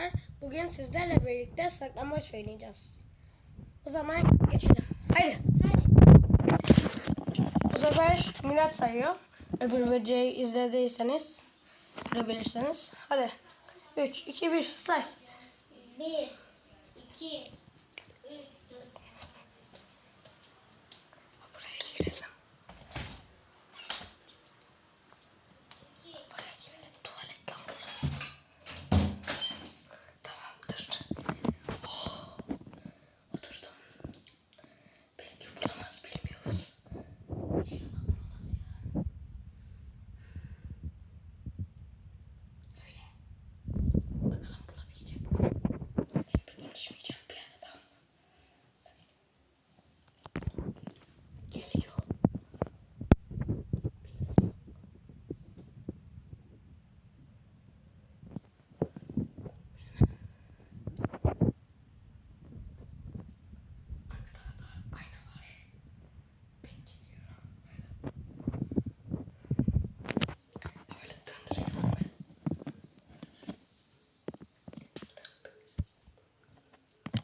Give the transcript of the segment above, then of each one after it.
arkadaşlar. Bugün sizlerle birlikte saklambaç oynayacağız. O zaman geçelim. Hadi. Bu sefer Milat sayıyor. Öbür videoyu izlediyseniz görebilirsiniz. Hadi. 3, 2, 1 say. 1, 2,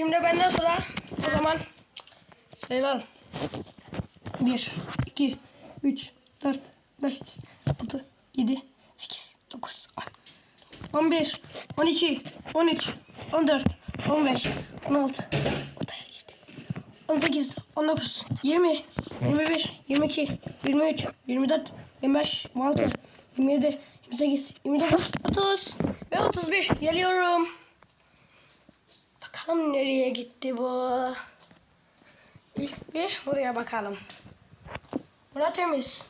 Şimdi benden sıra. O zaman sayalım. 1, 2, 3, 4, 5, 6, 7, 8, 9, 10, 11, 12, 13, 14, 15, 16, odaya girdi. 18, 19, 20, 21, 22, 23, 24, 25, 26, 27, 28, 29, 30 ve 31 geliyorum. Bakalım nereye gitti bu. İlk bir buraya bakalım. Bura temiz.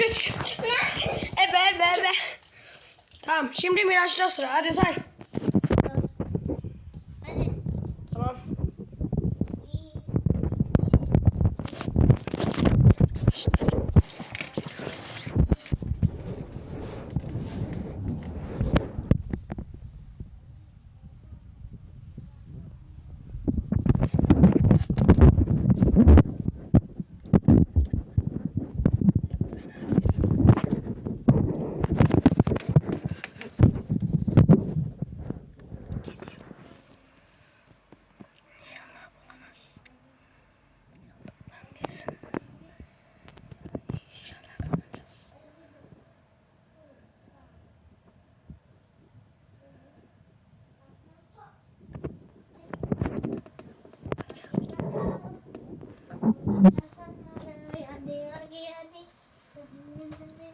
Kaç kaç. Ebe ebe ebe. Tamam şimdi Miraç'ta sıra. Hadi say.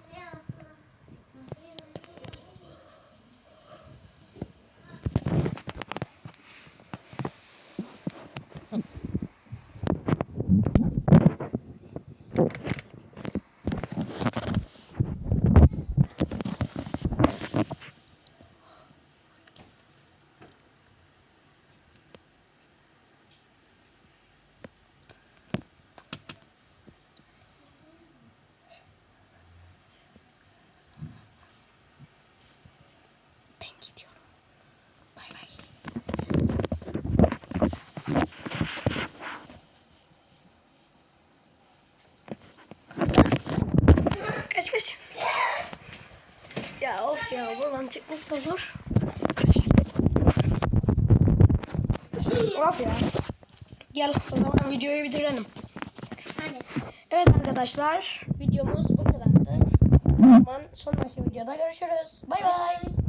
되고요. Çekmek de zor. of ya. Gel o zaman videoyu bitirelim. Hadi. Evet arkadaşlar videomuz bu kadardı. O zaman sonraki videoda görüşürüz. Bay bay.